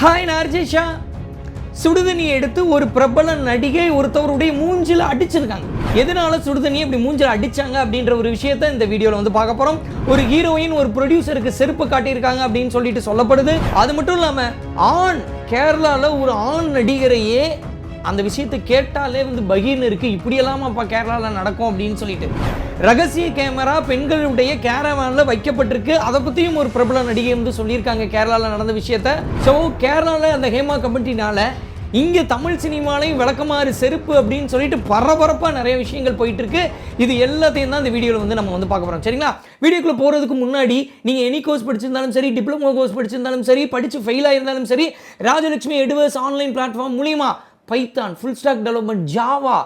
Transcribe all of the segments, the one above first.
Hi நார்ஜேஷா சுடுதண்ணி எடுத்து ஒரு பிரபல நடிகை ஒருத்தவருடைய மூஞ்சில அடிச்சிருக்காங்க. எதனால சுடுதண்ணியை இப்படி மூஞ்சில் அடிச்சாங்க அப்படின்ற ஒரு விஷயத்த இந்த வீடியோல வந்து பார்க்க போறோம். ஒரு ஹீரோயின் ஒரு ப்ரொடியூசருக்கு செருப்பு காட்டியிருக்காங்க அப்படின்னு சொல்லிட்டு சொல்லப்படுது. அது மட்டும் இல்லாம ஆண் கேரளால ஒரு ஆண் நடிகரையே அந்த விஷயத்தை கேட்டாலே வந்து பகீர்னு இருக்கு. இப்படியெல்லாம் அப்பா கேரளாவில் நடக்கும் அப்படின்னு சொல்லிட்டு. ரகசிய கேமரா பெண்களுடைய கேரவானில் வைக்கப்பட்டிருக்கு. அதை பற்றியும் ஒரு பிரபல நடிகை வந்து சொல்லியிருக்காங்க கேரளாவில் நடந்த விஷயத்த. ஸோ கேரளாவில் அந்த ஹேமா கமிட்டினால இங்கே தமிழ் சினிமாலையும் விளக்கமாறு செருப்பு அப்படின்னு சொல்லிட்டு பரபரப்பாக நிறைய விஷயங்கள் போயிட்டு இருக்கு இது எல்லாத்தையும் தான் இந்த வீடியோவில் வந்து நம்ம வந்து பார்க்க போகிறோம் சரிங்களா? வீடியோக்குள்ளே போகிறதுக்கு முன்னாடி நீங்கள் எனி கோர்ஸ் படிச்சிருந்தாலும் சரி டிப்ளமோ கோர்ஸ் படிச்சிருந்தாலும் சரி படித்து ஃபெயிலாக இருந்தாலும் சரி ராஜலட்சுமி எடுவர்ஸ் ஆன்லைன் பிளாட்ஃபார்ம் மூலியமாக Python full stack development Java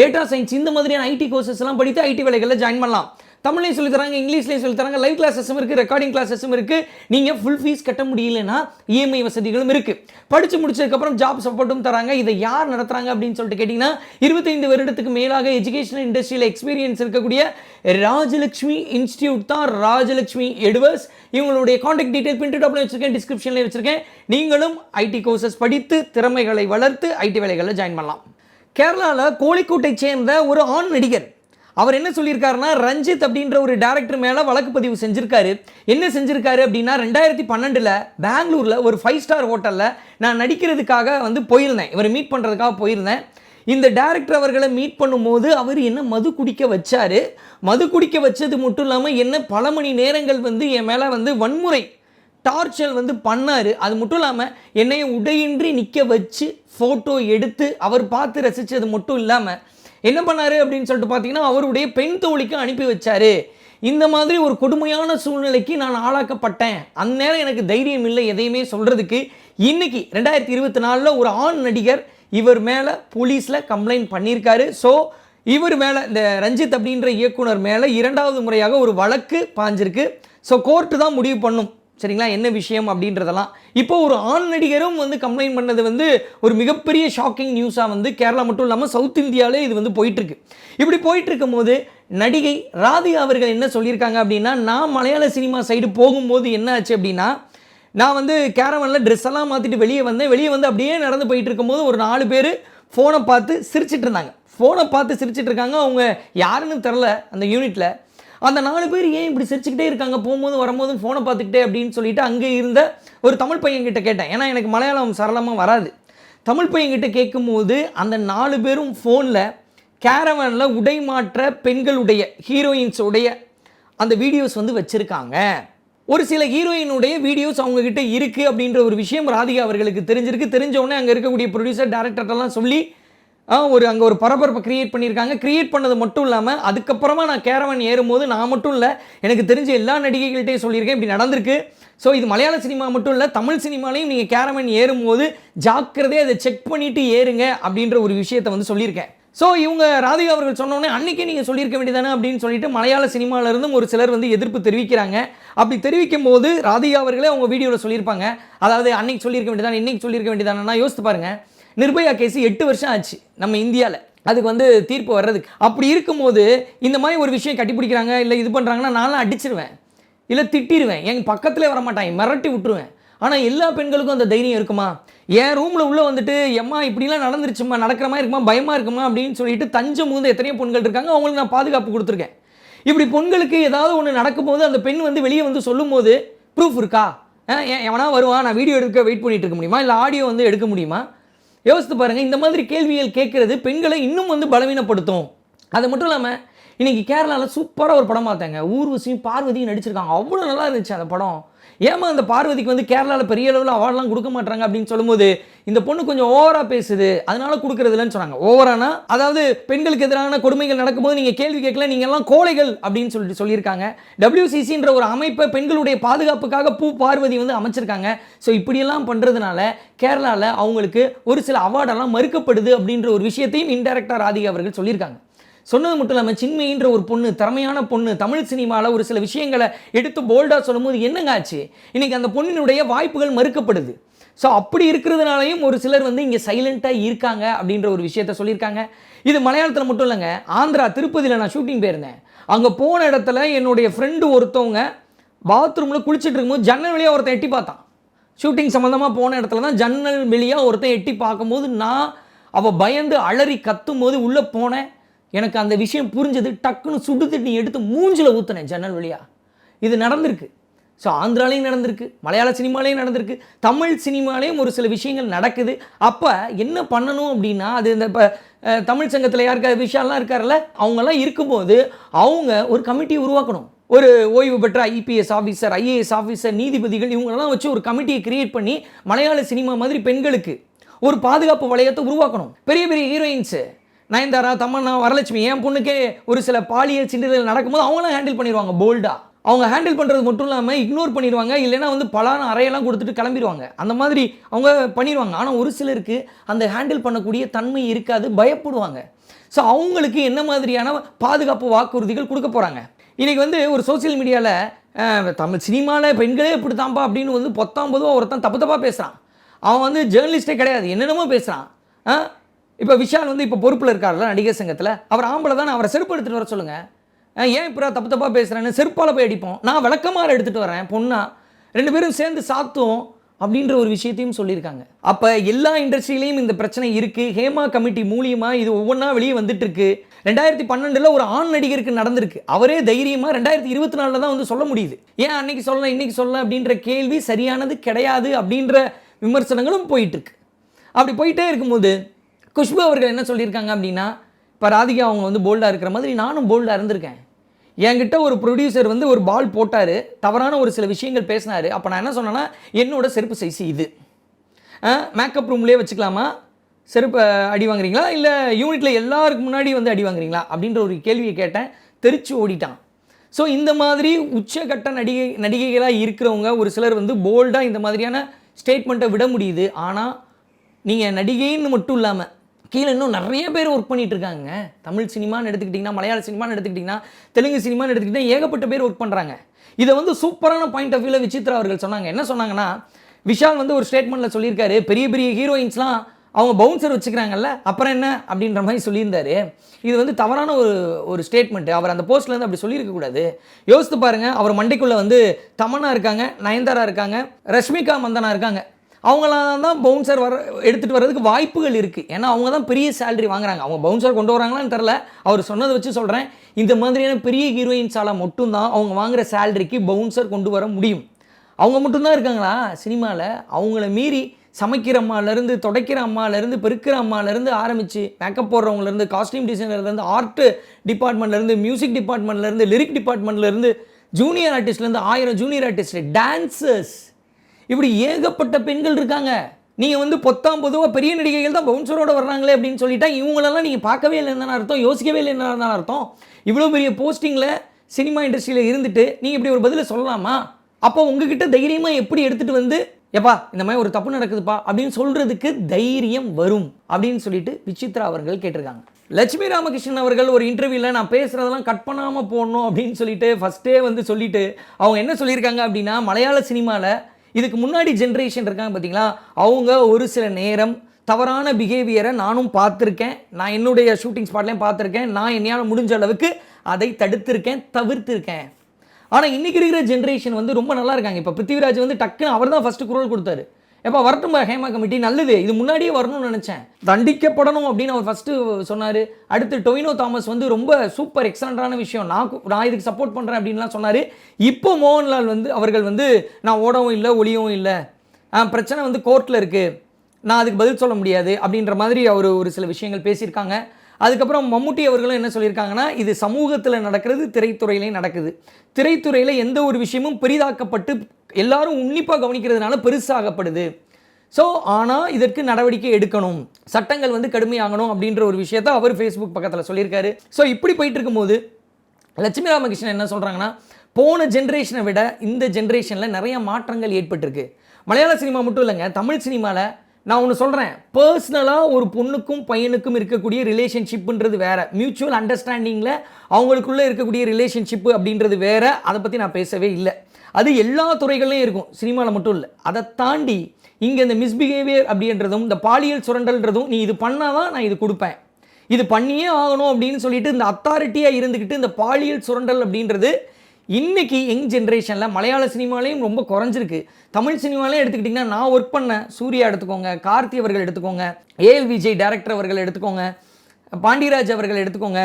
data science இந்த மாதிரியான ஐடி கோர்சஸ் எல்லாம் படித்து ஐடி வேலைகளில் ஜாயின் பண்ணலாம். தமிழ்லையும் சொல்லி தராங்க இங்கிலீஷ்லையும் சொல்லி தராங்க லைவ் கிளாஸஸும் இருக்குது ரெக்கார்டிங் கிளாஸஸும் இருக்குது நீங்கள் ஃபுல் ஃபீஸ் கட்ட முடியலன்னா இஎம்ஐ வசதிகளும் இருக்குது படித்து முடிச்சதுக்கப்புறம் ஜாப் சப்போர்ட்டும் தராங்க. இதை யார் நடத்துகிறாங்க அப்படின்னு சொல்லிட்டு கேட்டிங்கன்னா இருபத்தைந்து வருடத்துக்கு மேலாக எஜுகேஷன் இண்டஸ்ட்ரியில் எக்ஸ்பீரியன்ஸ் இருக்கக்கூடிய ராஜலட்சுமி இன்ஸ்டியூட் தான் ராஜலட்சுமி எடுவர்ஸ் இவங்களுடைய காண்டாக்ட் டீடைல் பிரிண்ட் டாப்ல வச்சிருக்கேன் டிஸ்கிரிப்ஷனில் வச்சிருக்கேன். நீங்களும் ஐடி கோர்சஸ் படித்து திறமைகளை வளர்த்து ஐடி வேலைகளில் ஜாயின் பண்ணலாம். கேரளாவில் கோழிக்கோட்டை சேர்ந்த ஒரு ஆண் நடிகர் அவர் என்ன சொல்லியிருக்காருன்னா ரஞ்சித் அப்படின்ற ஒரு டேரக்டர் மேலே வழக்கு பதிவு செஞ்சுருக்காரு. என்ன செஞ்சுருக்காரு அப்படின்னா ரெண்டாயிரத்தி பன்னெண்டில் பெங்களூரில் ஒரு ஃபைவ் ஸ்டார் ஹோட்டலில் நான் நடிக்கிறதுக்காக வந்து போயிருந்தேன். இவரை மீட் பண்ணுறதுக்காக போயிருந்தேன். இந்த டேரக்டர் அவர்களை மீட் பண்ணும்போது அவர் என்ன மது குடிக்க வச்சாரு? மது குடிக்க வச்சது மட்டும் இல்லாமல் என்ன பல மணி நேரங்கள் வந்து என் மேலே வந்து வன்முறை டார்ச்சர் வந்து பண்ணார். அது மட்டும் இல்லாமல் என்னைய உடையின்றி நிற்க வச்சு ஃபோட்டோ எடுத்து அவர் பார்த்து ரசித்தது மட்டும் இல்லாமல் என்ன பண்ணாரு அப்படின்னு சொல்லிட்டு பார்த்தீங்கன்னா அவருடைய பெண் தோழிக்கு அனுப்பி வச்சாரு. இந்த மாதிரி ஒரு கொடுமையான சூழ்நிலைக்கு நான் ஆளாக்கப்பட்டேன். அந்நேரம் எனக்கு தைரியம் இல்லை எதையுமே சொல்கிறதுக்கு இன்றைக்கி ரெண்டாயிரத்தி இருபத்தி நாலில் ஒரு ஆண் நடிகர் இவர் மேலே போலீஸில் கம்ப்ளைண்ட் பண்ணியிருக்காரு. ஸோ இவர் மேலே இந்த ரஞ்சித் அப்படின்ற இயக்குனர் மேலே இரண்டாவது முறையாக ஒரு வழக்கு பாஞ்சிருக்கு. ஸோ கோர்ட்டு தான் முடிவு பண்ணும். சரிங்களா? என்ன விஷயம் அப்படின்றதெல்லாம். இப்போ ஒரு ஆண் நடிகரும் வந்து கம்ப்ளைண்ட் பண்ணது வந்து ஒரு மிகப்பெரிய ஷாக்கிங் நியூஸாக வந்து கேரளா மட்டும் இல்லாமல் சவுத் இந்தியாவிலே இது வந்து போயிட்டுருக்கு. இப்படி போயிட்டு இருக்கும்போது நடிகை ராதிகா அவர்கள் என்ன சொல்லியிருக்காங்க அப்படின்னா நான் மலையாள சினிமா சைடு போகும்போது என்ன ஆச்சு அப்படின்னா நான் வந்து கேரவனில் ட்ரெஸ் எல்லாம் மாற்றிட்டு வெளியே வந்தேன். வெளியே வந்து அப்படியே நடந்து போயிட்டு இருக்கும்போது ஒரு நாலு பேர் ஃபோனை பார்த்து சிரிச்சிட்டு இருந்தாங்க. ஃபோனை பார்த்து சிரிச்சிட்டு இருக்காங்க. அவங்க யாருன்னு தெரில அந்த யூனிட்டில் அந்த நாலு பேர் ஏன் இப்படி சிரிச்சுக்கிட்டே இருக்காங்க? போகும்போது வரும்போதும் ஃபோனை பார்த்துக்கிட்டே அப்படின்னு சொல்லிட்டு அங்கே இருந்த ஒரு தமிழ் பையன்கிட்ட கேட்டேன். ஏன்னா எனக்கு மலையாளம் சரளமாக வராது. தமிழ் பையன்கிட்ட கேட்கும்போது அந்த நாலு பேரும் ஃபோனில் கேரவனில் உடை மாற்ற பெண்களுடைய ஹீரோயின்ஸ் உடைய அந்த வீடியோஸ் வந்து வச்சுருக்காங்க. ஒரு சில ஹீரோயினுடைய வீடியோஸ் அவங்கக்கிட்ட இருக்குது அப்படின்ற ஒரு விஷயம் ராதிகா அவர்களுக்கு தெரிஞ்சிருக்கு. தெரிஞ்சவனே அங்கே இருக்கக்கூடிய ப்ரொடியூசர் டேரக்டர்லாம் சொல்லி ஒரு அங்கே ஒரு பரபரப்பை கிரியேட் பண்ணியிருக்காங்க. கிரியேட் பண்ணது மட்டும் இல்லாமல் அதுக்கப்புறமா நான் கேரவன் ஏறும்போது நான் மட்டும் இல்லை எனக்கு தெரிஞ்ச எல்லா நடிகைகள்கிட்டையும் சொல்லியிருக்கேன். இப்படி நடந்திருக்கு. ஸோ இது மலையாள சினிமா மட்டும் இல்லை தமிழ் சினிமாலையும் நீங்கள் கேரவன் ஏறும்போது ஜாக்கிரதையாக அதை செக் பண்ணிவிட்டு ஏறுங்க அப்படின்ற ஒரு விஷயத்தை வந்து சொல்லியிருக்கேன். ஸோ இவங்க ராதிகா அவர்கள் சொன்னோடனே அன்றைக்கே நீங்கள் சொல்லியிருக்க வேண்டியதானே அப்படின்னு சொல்லிட்டு மலையாள சினிமாவிலிருந்தும் ஒரு சிலர் வந்து எதிர்ப்பு தெரிவிக்கிறாங்க. அப்படி தெரிவிக்கும் போது ராதிகா அவர்களே அவங்க வீடியோவில் சொல்லியிருப்பாங்க. அதாவது அன்னைக்கு சொல்லியிருக்க வேண்டியதானே இன்னைக்கு சொல்லியிருக்க வேண்டியதானே யோசித்து பாருங்கள் நிர்பயா கேஸ் எட்டு வருஷம் ஆச்சு நம்ம இந்தியாவில் அதுக்கு வந்து தீர்ப்பு வர்றதுக்கு. அப்படி இருக்கும்போது இந்த மாதிரி ஒரு விஷயம் கட்டிப்பிடிக்கிறாங்க இல்லை இது பண்ணுறாங்கன்னா நான்லாம் அடிச்சிருவேன். இல்லை திட்டிடுவேன் என் பக்கத்தில் வரமாட்டேன். மிரட்டி விட்டுருவேன். ஆனால் எல்லா பெண்களுக்கும் அந்த தைரியம் இருக்குமா? என் ரூமில் உள்ளே வந்துட்டு எம்மா இப்படிலாம் நடந்துருச்சுமா? நடக்கிற மாதிரி இருக்குமா? பயமாக இருக்குமா? அப்படின்னு சொல்லிட்டு தஞ்சம் மூந்து எத்தனையோ பெண்கள் இருக்காங்க. அவங்களுக்கு நான் பாதுகாப்பு கொடுத்துருக்கேன். இப்படி பெண்களுக்கு ஏதாவது ஒன்று நடக்கும்போது அந்த பெண் வந்து வெளியே வந்து சொல்லும்போது ப்ரூஃப் இருக்கா? எவனா வருவான்? நான் வீடியோ எடுக்க வெயிட் பண்ணிட்டு இருக்க முடியுமா? இல்லை ஆடியோ வந்து எடுக்க முடியுமா? யோசித்து பாருங்கள் இந்த மாதிரி கேள்விகள் கேட்குறது பெண்களை இன்னும் வந்து பலவீனப்படுத்தும். அது மட்டும் இல்லாமல் இன்றைக்கி கேரளாவில் சூப்பராக ஒரு படம் பார்த்தேங்க. ஊர்வசியும் பார்வதியும் நடிச்சிருக்காங்க. அவ்வளோ நல்லா இருந்துச்சு அந்த படம். ஏமா அந்த பார்வதிக்கு வந்து கேரளாவில் பெரிய அளவில் அவார்ட்லாம் கொடுக்க மாட்டாங்க அப்படின்னு சொல்லும்போது இந்த பொண்ணு கொஞ்சம் ஓவராக பேசுது அதனால கொடுக்கறது இல்லைன்னு சொன்னாங்க. ஓவரானா அதாவது பெண்களுக்கு எதிரான கொடுமைகள் நடக்கும்போது நீங்கள் கேள்வி கேட்கல நீங்கள் எல்லாம் கோழைகள் அப்படின்னு சொல்லிட்டு சொல்லியிருக்காங்க. டபிள்யூசிசின்ற ஒரு அமைப்பை பெண்களுடைய பாதுகாப்புக்காக பூ பார்வதி வந்து அமைச்சிருக்காங்க. ஸோ இப்படியெல்லாம் பண்ணுறதுனால கேரளாவில் அவங்களுக்கு ஒரு சில அவார்டெல்லாம் மறுக்கப்படுது அப்படின்ற ஒரு விஷயத்தையும் இன்டெரக்டாக ராதிகா அவர்கள் சொல்லியிருக்காங்க. சொன்னது மட்டும் இல்லாமல் சின்மைன்ற ஒரு பொண்ணு திறமையான பொண்ணு தமிழ் சினிமாவில் ஒரு சில விஷயங்களை எடுத்து போல்டாக சொல்லும்போது என்னங்க ஆச்சு? இன்றைக்கி அந்த பொண்ணினுடைய வாய்ப்புகள் மறுக்கப்படுது. ஸோ அப்படி இருக்கிறதுனாலையும் ஒரு சிலர் வந்து இங்கே சைலண்ட்டாக இருக்காங்க அப்படின்ற ஒரு விஷயத்த சொல்லியிருக்காங்க. இது மலையாளத்தில் மட்டும் இல்லைங்க ஆந்திரா திருப்பதியில் நான் ஷூட்டிங் போயிருந்தேன். அங்கே போன இடத்துல என்னுடைய ஃப்ரெண்டு ஒருத்தவங்க பாத்ரூமில் குளிச்சுட்டு இருக்கும்போது ஜன்னல் வழியாக ஒருத்தன் எட்டி பார்த்தான். ஷூட்டிங் சம்மந்தமாக போன இடத்துல தான் ஜன்னல் வெளியாக ஒருத்தன் எட்டி பார்க்கும்போது நான் அவள் பயந்து அலறி கத்தும் போது உள்ளே போனேன். எனக்கு அந்த விஷயம் புரிஞ்சது டக்குன்னு சுடு தண்ணி எடுத்து மூஞ்சில் ஊற்றினேன் ஜன்னல் வழியாக இது நடந்திருக்கு. ஸோ ஆந்திராலையும் நடந்திருக்கு மலையாள சினிமாலையும் நடந்திருக்கு தமிழ் சினிமாலேயும் ஒரு சில விஷயங்கள் நடக்குது. அப்போ என்ன பண்ணணும் அப்படின்னா அது இந்த இப்போ தமிழ் சங்கத்தில் யாருக்கா விஷயம்லாம் இருக்கார்ல அவங்கெல்லாம் இருக்கும்போது அவங்க ஒரு கமிட்டியை உருவாக்கணும். ஒரு ஓய்வு பெற்ற ஐபிஎஸ் ஆஃபீஸர் ஐஏஎஸ் ஆஃபீஸர் நீதிபதிகள் இவங்களெல்லாம் வச்சு ஒரு கமிட்டியை கிரியேட் பண்ணி மலையாள சினிமா மாதிரி பெண்களுக்கு ஒரு பாதுகாப்பு வளையத்தை உருவாக்கணும். பெரிய பெரிய ஹீரோயின்ஸு நயன்தாரா தமன்னா வரலட்சுமி என் பொண்ணுக்கே ஒரு சில பாலியல் சிண்டுதல் நடக்கும்போது அவங்களாம் ஹேண்டில் பண்ணிடுவாங்க போல்டா அவங்க ஹேண்டில் பண்ணுறது மட்டும் இல்லாமல் இக்னோர் பண்ணிடுவாங்க இல்லைன்னா வந்து பலான அறையெல்லாம் கொடுத்துட்டு கிளம்பிடுவாங்க. அந்த மாதிரி அவங்க பண்ணிடுவாங்க. ஆனால் ஒரு சிலருக்கு அந்த ஹேண்டில் பண்ணக்கூடிய தன்மை இருக்காது பயப்படுவாங்க. ஸோ அவங்களுக்கு என்ன மாதிரியான பாதுகாப்பு வாக்குறுதிகள் கொடுக்க போகிறாங்க இன்றைக்கி வந்து ஒரு சோஷியல் மீடியாவில் தமிழ் சினிமாவில் பெண்களே இப்படி தான்ப்பா அப்படின்னு வந்து பொத்தாம் பொதுவாக ஒருத்தன் தப்பு தப்பாக பேசுகிறான் அவன் வந்து ஜேர்னலிஸ்ட்டே கிடையாது என்னென்னமோ பேசுகிறான் இப்போ விஷால் வந்து இப்போ பொறுப்பில் இருக்கார்ல நடிகர் சங்கத்தில்? அவர் ஆம்பளை தானே அவரை செருப்பு எடுத்துகிட்டு வர சொல்லுங்கள் ஏன் இப்போ தப்பு தப்பாக பேசுகிறேன்னு செருப்பால் போய் அடிப்போம். நான் விளக்கமாறு எடுத்துகிட்டு வரேன் பொண்ணா. ரெண்டு பேரும் சேர்ந்து சாத்துவோம் அப்படின்ற ஒரு விஷயத்தையும் சொல்லியிருக்காங்க. அப்போ எல்லா இண்டஸ்ட்ரியிலையும் இந்த பிரச்சனை இருக்குது ஹேமா கமிட்டி மூலியமாக இது ஒவ்வொன்றா வெளியே வந்துட்டுருக்கு. ரெண்டாயிரத்தி பன்னெண்டில் ஒரு ஆண் நடிகருக்கு நடந்திருக்கு. அவரே தைரியமாக ரெண்டாயிரத்தி இருபத்தி நாலில் தான் வந்து சொல்ல முடியுது. ஏன் அன்னைக்கு சொல்லலாம் இன்னைக்கு சொல்லலாம் அப்படின்ற கேள்வி சரியானது கிடையாது அப்படின்ற விமர்சனங்களும் போயிட்டுருக்கு. அப்படி போயிட்டே இருக்கும்போது குஷ்பு அவர்கள் என்ன சொல்லியிருக்காங்க அப்படின்னா இப்போ ராதிகா அவங்க வந்து போல்டாக இருக்கிற மாதிரி நானும் போல்டாக இருந்திருக்கேன். என்கிட்ட ஒரு ப்ரொடியூசர் வந்து ஒரு பால் போட்டார் தவறான ஒரு சில விஷயங்கள் பேசினார். அப்போ நான் என்ன சொன்னேன்னா என்னோட செருப்பு சைஸ் இது. மேக்கப் ரூம்லேயே வச்சுக்கலாமா? செருப்பு அடி வாங்குறீங்களா? இல்லை யூனிட்டில் எல்லாருக்கு முன்னாடி வந்து அடி வாங்குறீங்களா? அப்படின்ற ஒரு கேள்வியை கேட்டேன். தெரிச்சு ஓடிட்டான். ஸோ இந்த மாதிரி உச்சகட்ட நடிகை நடிகைகளாக இருக்கிறவங்க ஒரு சிலர் வந்து போல்டாக இந்த மாதிரியான ஸ்டேட்மெண்ட்டை விட முடியுது. ஆனால் நீங்கள் நடிகைன்னு மட்டும் இல்லாமல் கீழே இன்னும் நிறைய பேர் ஒர்க் பண்ணிட்டு இருக்காங்க தமிழ் சினிமான்னு எடுத்துக்கிட்டிங்கன்னா மலையாள சினிமான்னு எடுத்துக்கிட்டிங்கன்னா தெலுங்கு சினிமான்னு எடுத்துக்கிட்டிங்கன்னா ஏகப்பட்ட பேர் ஒர்க் பண்ணுறாங்க இதை வந்து சூப்பரான பாயிண்ட் ஆஃப் வியூவில் விசித்ரா அவர்கள் சொன்னாங்க. என்ன சொன்னாங்கன்னா விஷால் வந்து ஒரு ஸ்டேட்மெண்ட்டில் சொல்லியிருக்காரு. பெரிய பெரிய ஹீரோயின்ஸ்லாம் அவங்க பவுன்சர் வச்சுக்கிறாங்கல்ல அப்புறம் என்ன அப்படின்ற மாதிரி சொல்லியிருந்தாரு. இது வந்து தவறான ஒரு ஒரு ஸ்டேட்மெண்ட் அவர் அந்த போஸ்ட்லேருந்து அப்படி சொல்லியிருக்கக்கூடாது யோசித்து பாருங்கள் அவர் மண்டைக்குள்ளே வந்து தமன்னா இருக்காங்க நயன்தாரா இருக்காங்க ரஷ்மிகா மந்தனா இருக்காங்க. அவங்களாம் தான் பவுன்சர் வர எடுத்துகிட்டு வர்றதுக்கு வாய்ப்புகள் இருக்குது ஏன்னா அவங்க தான் பெரிய சேலரி வாங்குறாங்க. அவங்க பவுன்சர் கொண்டு வராங்களான்னு தெரில அவர் சொன்னதை வச்சு சொல்கிறேன் இந்த மாதிரியான பெரிய ஹீரோயின்ஸால் மட்டும்தான் அவங்க வாங்குகிற சேலரிக்கு பவுன்சர் கொண்டு வர முடியும். அவங்க மட்டும்தான் இருக்காங்களா? சினிமாவில் அவங்கள மீறி சமைக்கிற அம்மாலேருந்து துடைக்கிற அம்மாலேருந்து பெருக்கிற அம்மாலேருந்து ஆரம்பித்து மேக்கப் போடுறவங்கலேருந்து காஸ்டியூம் டிசைனர்லேருந்து ஆர்ட் டிபார்ட்மெண்ட்லேருந்து மியூசிக் டிபார்ட்மெண்ட்லேருந்து லிரிக் டிபார்ட்மெண்ட்லேருந்து ஜூனியர் ஆர்டிஸ்ட்லேருந்து ஆயிரம் ஜூனியர் ஆர்டிஸ்ட் டான்சர்ஸ் இப்படி ஏகப்பட்ட பெண்கள் இருக்காங்க. நீங்கள் வந்து பொத்தாம் பொதுவாக பெரிய நடிகைகள் தான் பவுன்சரோட வர்றாங்களே அப்படின்னு சொல்லிட்டா இவங்களெல்லாம் நீங்கள் பார்க்கவே இல்லைன்னு அர்த்தம் யோசிக்கவே இல்லைன்னு அர்த்தம். இவ்வளோ பெரிய போஸ்டிங்கில் சினிமா இண்டஸ்ட்ரியில் இருந்துட்டு நீங்கள் இப்படி ஒரு பதிலை சொல்லலாமா? அப்போ உங்ககிட்ட தைரியமாக எப்படி எடுத்துகிட்டு வந்து எப்பா இந்த மாதிரி ஒரு தப்பு நடக்குதுப்பா அப்படின்னு சொல்கிறதுக்கு தைரியம் வரும் அப்படின்னு சொல்லிட்டு விசித்ரா அவர்கள் கேட்டிருக்காங்க. லட்சுமி ராமகிருஷ்ணன் அவர்கள் ஒரு இன்டர்வியூவில் நான் பேசுகிறதெல்லாம் கட் பண்ணாமல் போடணும் அப்படின்னு சொல்லிட்டு ஃபஸ்ட்டே வந்து சொல்லிட்டு அவங்க என்ன சொல்லியிருக்காங்க அப்படின்னா மலையாள சினிமாவில் இதுக்கு முன்னாடி ஜென்ரேஷன் இருக்காங்க பார்த்தீங்களா அவங்க ஒரு சில நேரம் தவறான பிஹேவியரை நானும் பார்த்துருக்கேன். நான் என்னுடைய ஷூட்டிங் ஸ்பாட்லேயும் பார்த்துருக்கேன். நான் என்னையால் முடிஞ்ச அளவுக்கு அதை தடுத்திருக்கேன் தவிர்த்திருக்கேன். ஆனால் இன்றைக்கி இருக்கிற ஜென்ரேஷன் வந்து ரொம்ப நல்லா இருக்காங்க. இப்போ பிருத்திவிராஜ் வந்து டக்குன்னு அவர் தான் ஃபஸ்ட்டு குரல் கொடுத்தாரு. எப்போ வரட்டும் ஹேமா கமிட்டி நல்லது. இது முன்னாடியே வரணும்னு நினச்சேன். தண்டிக்கப்படணும் அப்படின்னு அவர் ஃபஸ்ட்டு சொன்னார். அடுத்து டொயினோ தாமஸ் வந்து ரொம்ப சூப்பர் எக்ஸலண்ட்டான விஷயம். நான் நான் இதுக்கு சப்போர்ட் பண்ணுறேன் அப்படின்லாம் சொன்னார். இப்போ மோகன்லால் வந்து அவர்கள் வந்து நான் ஓடவும் இல்லை ஒளியவும் இல்லை. பிரச்சனை வந்து கோர்ட்டில் இருக்குது நான் அதுக்கு பதில் சொல்ல முடியாது. அப்படின்ற மாதிரி அவர் ஒரு சில விஷயங்கள் பேசியிருக்காங்க. அதுக்கப்புறம் மம்முட்டி அவர்களும் என்ன சொல்லியிருக்காங்கன்னா இது சமூகத்தில் நடக்கிறது திரைத்துறையிலையும் நடக்குது. திரைத்துறையில் எந்த ஒரு விஷயமும் பெரிதாக்கப்பட்டு எல்லாரும் உன்னிப்பாக கவனிக்கிறதுனால பெருசாகப்படுது. ஸோ ஆனால் இதற்கு நடவடிக்கை எடுக்கணும். சட்டங்கள் வந்து கடுமையாகணும் அப்படின்ற ஒரு விஷயத்த அவர் ஃபேஸ்புக் பக்கத்தில் சொல்லியிருக்காரு. ஸோ இப்படி போயிட்டு இருக்கும்போது லட்சுமி ராமகிருஷ்ணன் என்ன சொல்கிறாங்கன்னா போன ஜென்ரேஷனை விட இந்த ஜென்ரேஷனில் நிறைய மாற்றங்கள் ஏற்பட்டிருக்கு. மலையாள சினிமா மட்டும் இல்லைங்க தமிழ் சினிமாவில் நான் ஒன்று சொல்கிறேன் பர்சனலாக ஒரு பொண்ணுக்கும் பையனுக்கும் இருக்கக்கூடிய ரிலேஷன்ஷிப்புன்றது வேற. மியூச்சுவல் அண்டர்ஸ்டாண்டிங்கில் அவங்களுக்குள்ளே இருக்கக்கூடிய ரிலேஷன்ஷிப்பு அப்படின்றது வேற. அதை பற்றி நான் பேசவே இல்லை. அது எல்லா துறைகள்லையும் இருக்கும். சினிமாவில் மட்டும் இல்லை. அதை தாண்டி இங்கே இந்த மிஸ்பிஹேவியர் அப்படின்றதும் இந்த பாலியல் சுரண்டல்ன்றதும் நீ இது பண்ணால் தான் நான் இது கொடுப்பேன். இது பண்ணியே ஆகணும் அப்படின்னு சொல்லிட்டு இந்த அத்தாரிட்டியாக இருந்துக்கிட்டு இந்த பாலியல் சுரண்டல் அப்படின்றது இன்றைக்கி யங் ஜென்ரேஷனில் மலையாள சினிமாலையும் ரொம்ப குறைஞ்சிருக்கு. தமிழ் சினிமாலையும் எடுத்துக்கிட்டிங்கன்னா நான் ஒர்க் பண்ண சூர்யா எடுத்துக்கோங்க கார்த்தி அவர்கள் எடுத்துக்கோங்க ஏஎல் விஜய் டைரக்டர் அவர்கள் எடுத்துக்கோங்க பாண்டியராஜ் அவர்கள் எடுத்துக்கோங்க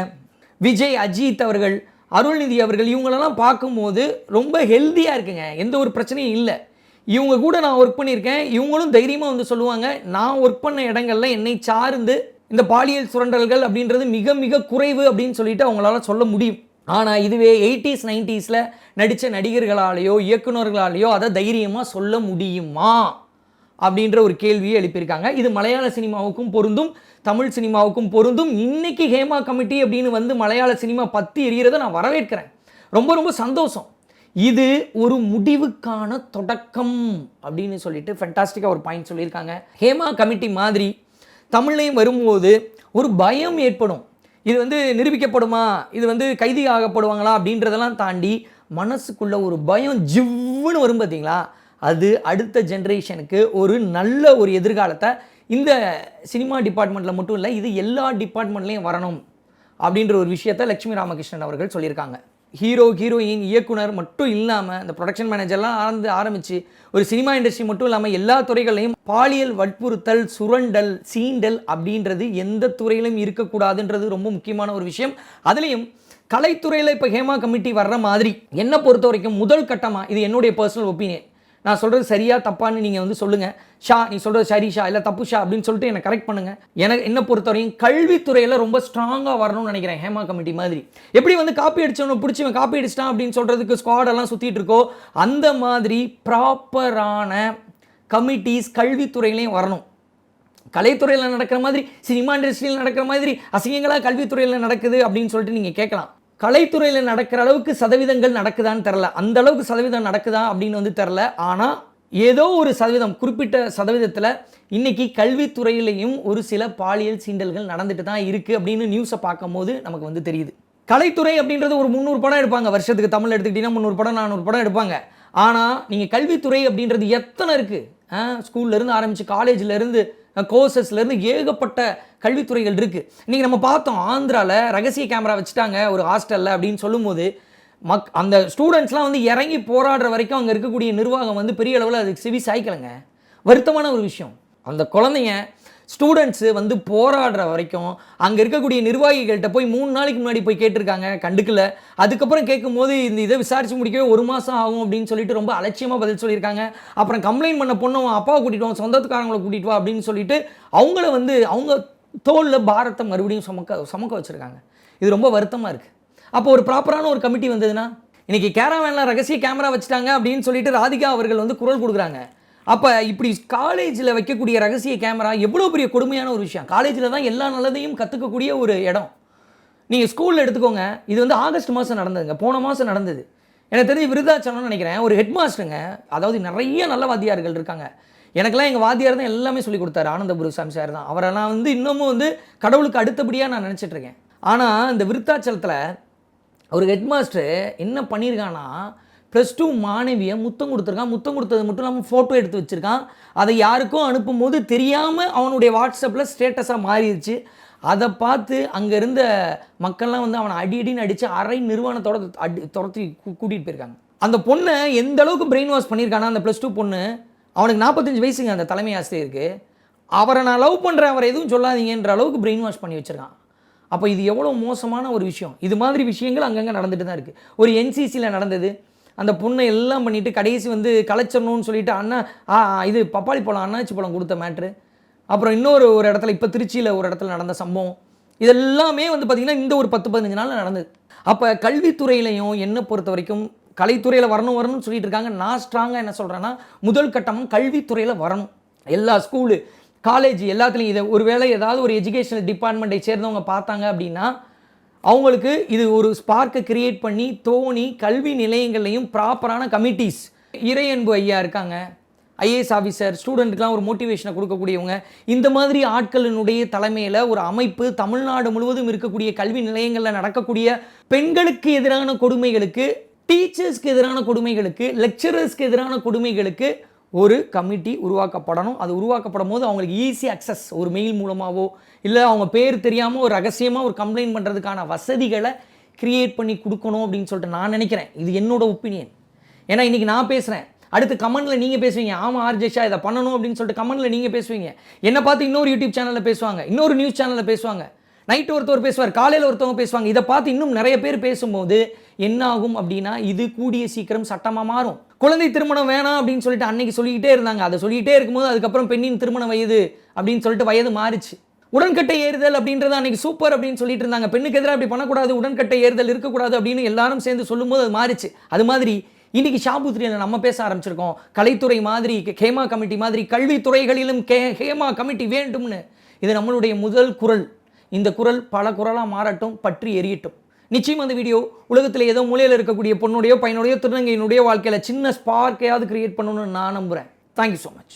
விஜய் அஜித் அவர்கள் அருள்நிதி அவர்கள் இவங்களெல்லாம் பார்க்கும்போது ரொம்ப ஹெல்த்தியாக இருக்குங்க. எந்த ஒரு பிரச்சனையும் இல்லை. இவங்க கூட நான் ஒர்க் பண்ணியிருக்கேன். இவங்களும் தைரியமாக வந்து சொல்லுவாங்க நான் ஒர்க் பண்ண இடங்கள்ல என்னை சார்ந்து இந்த பாலியல் சுரண்டல்கள் அப்படின்றது மிக மிக குறைவு அப்படின்னு சொல்லிட்டு அவங்களால சொல்ல முடியும். ஆனால் இதுவே எயிட்டிஸ் நைன்டிஸில் நடித்த நடிகர்களாலேயோ இயக்குநர்களாலேயோ அதை தைரியமாக சொல்ல முடியுமா? அப்படின்ற ஒரு கேள்வியை எழுப்பியிருக்காங்க. இது மலையாள சினிமாவுக்கும் பொருந்தும் தமிழ் சினிமாவுக்கும் பொருந்தும். இன்னைக்கு ஹேமா கமிட்டி அப்படின்னு வந்து மலையாள சினிமா பற்றி எரியறதை நான் வரவேற்கிறேன். ரொம்ப ரொம்ப சந்தோஷம். இது ஒரு முடிவுக்கான தொடக்கம் அப்படின்னு சொல்லிட்டு ஃபென்டாஸ்டிக்காக ஒரு பாயிண்ட் சொல்லியிருக்காங்க. ஹேமா கமிட்டி மாதிரி தமிழ்லையும் வரும்போது ஒரு பயம் ஏற்படும். இது வந்து நிரூபிக்கப்படுமா? இது வந்து கைதி ஆகப்படுவாங்களா அப்படின்றதெல்லாம் தாண்டி மனசுக்குள்ள ஒரு பயம் ஜிவ்வுன்னு வரும் பார்த்தீங்களா அது அடுத்த ஜென்ரேஷனுக்கு ஒரு நல்ல ஒரு எதிர்காலத்தை இந்த சினிமா டிபார்ட்மெண்ட்டில் மட்டும் இல்லை இது எல்லா டிபார்ட்மெண்ட்லேயும் வரணும் அப்படின்ற ஒரு விஷயத்த லட்சுமி ராமகிருஷ்ணன் அவர்கள் சொல்லியிருக்காங்க. ஹீரோ ஹீரோயின் இயக்குனர் மட்டும் இல்லாமல் இந்த ப்ரொடக்ஷன் மேனேஜர்லாம் ஆரம்பி ஆரம்பித்து ஒரு சினிமா இண்டஸ்ட்ரி மட்டும் இல்லாமல் எல்லா துறைகளையும் பாலியல் வற்புறுத்தல் சுரண்டல் சீண்டல் அப்படின்றது எந்த துறையிலும் இருக்கக்கூடாதுன்றது ரொம்ப முக்கியமான ஒரு விஷயம். அதுலேயும் கலைத்துறையில் இப்போ ஹேமா கமிட்டி வர்ற மாதிரி என்னை பொறுத்த வரைக்கும் முதல் கட்டமாக இது என்னுடைய பர்சனல் ஒப்பீனியன் நான் சொல்கிறது சரியா தப்பான்னு நீங்கள் வந்து சொல்லுங்கள் ஷா நீ சொல்கிறது சரி ஷா இல்லை தப்பு ஷா அப்படின்னு சொல்லிட்டு என்னை கரெக்ட் பண்ணுங்கள் எனக்கு என்ன பொறுத்தவரையும் கல்வித்துறையில் ரொம்ப ஸ்ட்ராங்காக வரணும்னு நினைக்கிறேன் ஹேமா கமிட்டி மாதிரி. எப்படி வந்து காப்பி அடிச்சவனை பிடிச்சவன் காப்பி அடிச்சிட்டான் அப்படின்னு சொல்கிறதுக்கு ஸ்குவாடெல்லாம் சுற்றிட்டு இருக்கோ அந்த மாதிரி ப்ராப்பரான கமிட்டிஸ் கல்வித்துறையிலையும் வரணும். கலைத்துறையில் நடக்கிற மாதிரி சினிமா இண்டஸ்ட்ரியில் நடக்கிற மாதிரி அசிங்கங்களாக கல்வித்துறையில் நடக்குது அப்படின்னு சொல்லிட்டு நீங்கள் கேட்கலாம். கலைத்துறையில் நடக்கிற அளவுக்கு சதவீதங்கள் நடக்குதான்னு தெரில அந்த அளவுக்கு சதவீதம் நடக்குதா அப்படின்னு வந்து தெரில ஆனால் ஏதோ ஒரு சதவீதம் குறிப்பிட்ட சதவீதத்தில் இன்னைக்கு கல்வித்துறையிலையும் ஒரு சில பாலியல் சீண்டல்கள் நடந்துட்டு தான் இருக்குது அப்படின்னு நியூஸை பார்க்கும்போது நமக்கு வந்து தெரியுது. கலைத்துறை அப்படின்றது ஒரு முந்நூறு படம் எடுப்பாங்க. வருஷத்துக்கு தமிழ் எடுத்துக்கிட்டிங்கன்னா முந்நூறு படம் நானூறு படம் எடுப்பாங்க. ஆனால் நீங்கள் கல்வித்துறை அப்படின்றது எத்தனை இருக்குது ஸ்கூல்லேருந்து ஆரம்பித்து காலேஜ்லேருந்து கோர்சஸ்லேருந்து ஏகப்பட்ட கல்வித்துறைகள் இருக்குது இன்றைக்கி நம்ம பார்த்தோம் ஆந்திராவில் ரகசிய கேமரா வச்சுட்டாங்க ஒரு ஹாஸ்டலில் அப்படின்னு சொல்லும்போது மக் அந்த ஸ்டூடெண்ட்ஸ்லாம் வந்து இறங்கி போராடுற வரைக்கும் அங்கே இருக்கக்கூடிய நிர்வாகம் வந்து பெரிய அளவில் அதுக்கு சிவி சாய்க்கலைங்க. வருத்தமான ஒரு விஷயம். அந்த குழந்தைங்க ஸ்டூடெண்ட்ஸு வந்து போராடுற வரைக்கும் அங்கே இருக்கக்கூடிய நிர்வாகிகள்கிட்ட போய் மூணு நாளைக்கு முன்னாடி போய் கேட்டிருக்காங்க கண்டுக்கல. அதுக்கப்புறம் கேட்கும்போது இந்த இதை விசாரித்து முடிக்கவே ஒரு மாதம் ஆகும் அப்படின்னு சொல்லிட்டு ரொம்ப அலட்சியமாக பதில் சொல்லியிருக்காங்க. அப்புறம் கம்ப்ளைண்ட் பண்ண பொண்ணு அவன் அப்பாவை கூட்டிட்டு வா சொந்தத்துக்காரங்களை கூட்டிட்டு வா அப்படின்னு சொல்லிட்டு அவங்கள வந்து அவங்க தோலில் பாரத்தை மறுபடியும் சுமக்க சுமக்க வச்சுருக்காங்க. இது ரொம்ப வருத்தமாக இருக்குது அப்போ ஒரு ப்ராப்பரான ஒரு கமிட்டி வந்ததுன்னா இன்றைக்கி கேரவேனில் ரகசிய கேமரா வச்சுட்டாங்க அப்படின்னு சொல்லிட்டு ராதிகா அவர்கள் வந்து குரல் கொடுக்குறாங்க. அப்போ இப்படி காலேஜில் வைக்கக்கூடிய ரகசிய கேமரா எவ்வளோ பெரிய கொடுமையான ஒரு விஷயம். காலேஜில் தான் எல்லா நல்லதையும் கற்றுக்கக்கூடிய ஒரு இடம். நீங்கள் ஸ்கூலில் எடுத்துக்கோங்க இது வந்து ஆகஸ்ட் மாதம் நடந்ததுங்க போன மாதம் நடந்தது. எனக்கு தெரிஞ்சு விருதாச்சலம்னு நினைக்கிறேன் ஒரு ஹெட் மாஸ்டருங்க அதாவது நிறைய நல்ல வாத்தியார்கள் இருக்காங்க. எனக்கெல்லாம் எங்கள் வாத்தியார் தான் எல்லாமே சொல்லி கொடுத்தாரு ஆனந்தபுரு சாமி சார் தான். அவரை நான் வந்து இன்னமும் வந்து கடவுளுக்கு அடுத்தபடியாக நான் நினச்சிட்ருக்கேன் ஆனால் இந்த விருத்தாச்சலத்தில் ஒரு ஹெட் மாஸ்டர் என்ன பண்ணியிருக்கான்னா ப்ளஸ் டூ மாணவியை முத்தம் கொடுத்துருக்கான். முத்தம் கொடுத்தது மட்டும் இல்லாமல் ஃபோட்டோ எடுத்து வச்சுருக்கான். அதை யாருக்கும் அனுப்பும்போது தெரியாமல் அவனுடைய வாட்ஸ்அப்பில் ஸ்டேட்டஸாக மாறிடுச்சு. அதை பார்த்து அங்கே இருந்த மக்கள்லாம் வந்து அவனை அடி அடின்னு அடித்து அரை நிறுவனத்தோட அடி துரத்தி கூட்டிகிட்டு போயிருக்காங்க. அந்த பொண்ணை எந்த அளவுக்கு பிரெயின் வாஷ் பண்ணியிருக்கானா அந்த ப்ளஸ் டூ பொண்ணு? அவனுக்கு நாற்பத்தஞ்சு வயசுங்க அந்த தலைமை ஆசிரியருக்கு. அவரை நான் லவ் பண்ணுறேன் அவரை எதுவும் சொல்லாதீங்கன்ற அளவுக்கு பிரெயின் வாஷ் பண்ணி வச்சுருக்கான். அப்போ இது எவ்வளோ மோசமான ஒரு விஷயம். இது மாதிரி விஷயங்கள் அங்கங்கே நடந்துட்டு தான் இருக்குது ஒரு என்சிசியில் நடந்தது. அந்த பொண்ணை எல்லாம் பண்ணிவிட்டு கடைசி வந்து கலைச்சிடணும்னு சொல்லிட்டு அண்ணா ஆ இது பப்பாளி பழம் அண்ணாச்சி பழம் கொடுத்த மேட்ரு அப்புறம் இன்னொரு ஒரு இடத்துல இப்போ திருச்சியில் ஒரு இடத்துல நடந்த சம்பவம். இதெல்லாமே வந்து பார்த்திங்கன்னா இந்த ஒரு பத்து பதினஞ்சு நாளில் நடந்தது. அப்போ கல்வித்துறையிலையும் என்னை பொறுத்த வரைக்கும் கலைத்துறையில் வரணும் வரணும்னு சொல்லிட்டு இருக்காங்க. நான் ஸ்ட்ராங்காக என்ன சொல்கிறேன்னா முதல் கட்டமாக கல்வித்துறையில் வரணும். எல்லா ஸ்கூலு காலேஜ் எல்லாத்துலேயும் இதை ஒருவேளை ஏதாவது ஒரு எஜுகேஷனல் டிபார்ட்மெண்ட்டை சேர்ந்தவங்க பார்த்தாங்க அப்படின்னா அவங்களுக்கு இது ஒரு ஸ்பார்க்கை கிரியேட் பண்ணி தோணி கல்வி நிலையங்கள்லையும் ப்ராப்பரான கமிட்டிஸ் இறையன்பு ஐயா இருக்காங்க. ஐஏஎஸ் ஆஃபீஸர் ஸ்டூடெண்ட்டுக்கெலாம் ஒரு மோட்டிவேஷனை கொடுக்கக்கூடியவங்க. இந்த மாதிரி ஆட்களினுடைய தலைமையில் ஒரு அமைப்பு தமிழ்நாடு முழுவதும் இருக்கக்கூடிய கல்வி நிலையங்களில் நடக்கக்கூடிய பெண்களுக்கு எதிரான கொடுமைகளுக்கு டீச்சர்ஸ்க்கு எதிரான கொடுமைகளுக்கு லெக்சரர்ஸ்க்கு எதிரான கொடுமைகளுக்கு ஒரு கமிட்டி உருவாக்கப்படணும். அது உருவாக்கப்படும் போது அவங்களுக்கு ஈஸி அக்சஸ் ஒரு மெயில் மூலமாகவோ இல்லை அவங்க பேர் தெரியாமல் ஒரு ரகசியமாக ஒரு கம்ப்ளைண்ட் பண்ணுறதுக்கான வசதிகளை கிரியேட் பண்ணி கொடுக்கணும் அப்படின்னு சொல்லிட்டு நான் நினைக்கிறேன். இது என்னோட ஒப்பீனியன் ஏன்னா இன்றைக்கி நான் பேசுகிறேன் அடுத்து கமெண்ட்டில் நீங்கள் பேசுவீங்க. ஆமாம் ஆர்ஜேஷா இதை பண்ணணும் அப்படின்னு சொல்லிட்டு கமெண்ட்டில் நீங்கள் பேசுவீங்க. என்னை பார்த்து இன்னொரு யூடியூப் சேனலில் பேசுவாங்க. இன்னொரு நியூஸ் சேனலில் பேசுவாங்க. நைட்டு ஒருத்தவர் பேசுவார் காலையில் ஒருத்தவங்க பேசுவாங்க. இதை பார்த்து இன்னும் நிறைய பேர் பேசும்போது என்ன ஆகும் அப்படின்னா இது கூடிய சீக்கிரம் சட்டமாக மாறும். குழந்தை திருமணம் வேணாம் அப்படின்னு சொல்லிட்டு அன்னைக்கு சொல்லிக்கிட்டே இருந்தாங்க. அதை சொல்லிக்கிட்டே இருக்கும்போது அதுக்கப்புறம் பெண்ணின் திருமண வயது அப்படின்னு சொல்லிட்டு வயது மாறிச்சு. உடன்கட்டை ஏறுதல் அப்படின்றது அன்னைக்கு சூப்பர் அப்படின்னு சொல்லிட்டு இருந்தாங்க. பெண்ணுக்கு எதிராக அப்படி பண்ணக்கூடாது உடன்கட்டை ஏறுதல் இருக்கக்கூடாது அப்படின்னு எல்லாரும் சேர்ந்து சொல்லும்போது அது மாறிச்சு. அது மாதிரி இன்றைக்கி ஷாபுத்ரியில் நம்ம பேச ஆரம்பிச்சிருக்கோம். கலைத்துறை மாதிரி ஹேமா கமிட்டி மாதிரி கல்வித்துறைகளிலும் கே ஹேமா கமிட்டி வேண்டும்னு. இது நம்மளுடைய முதல் குரல். இந்த குரல் பல குரலாக மாறட்டும் பற்றி எரியட்டும். நிச்சயம் அந்த வீடியோ உலகத்தில் ஏதோ மூலையில் இருக்கக்கூடிய பொண்ணுடைய பையனுடைய திருநங்கையினுடைய வாழ்க்கையில் சின்ன ஸ்பார்க்கையாவது கிரியேட் பண்ணணும்னு நான் நம்புகிறேன் தேங்க்யூ ஸோ மச்